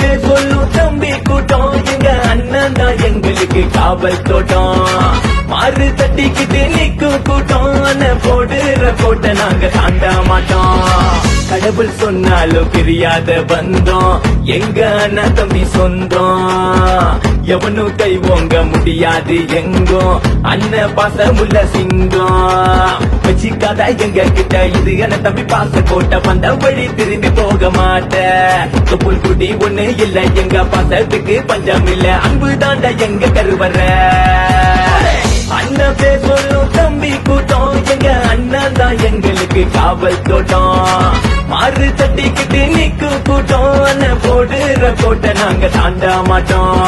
பேர் சொல்லும் தம்பி கூட்டம். எங்க அண்ணன் தான் எங்களுக்கு காவல் தோட்டம். மாறு தட்டிக்கிட்டு நிற்கும் கூட்டம். போடுற போட்ட நாங்க தாண்ட மாட்டோம். கடவுள் சொன்னாலும் பிரியாத வந்தோம் எங்க அண்ணன் தம்பி சொந்தம். எவனும் கை ஓங்க முடியாது எங்கோ அண்ணன் பாசமுள்ள சிங்கம். வச்சிக்காத எங்க கிட்ட இது என தம்பி பாச கோட்ட வந்த வழி திரும்பி போக மாட்டேன் தொப்புள் குடி ஒண்ணு இல்ல எங்க பாசத்துக்கு பஞ்சம் இல்ல. அன்பு தாண்ட எங்க கருவற? அண்ணன் பேர் சொல்லும் தம்பி கூட்டம் எங்க அண்ணன் தான் எங்களுக்கு காவல் தோட்டம். மாறு தட்டிக்கிட்டு நிக்கும் கூட்டம் அண்ணன் போடுற கோட்டை நாங்க தாண்ட மாட்டோம்.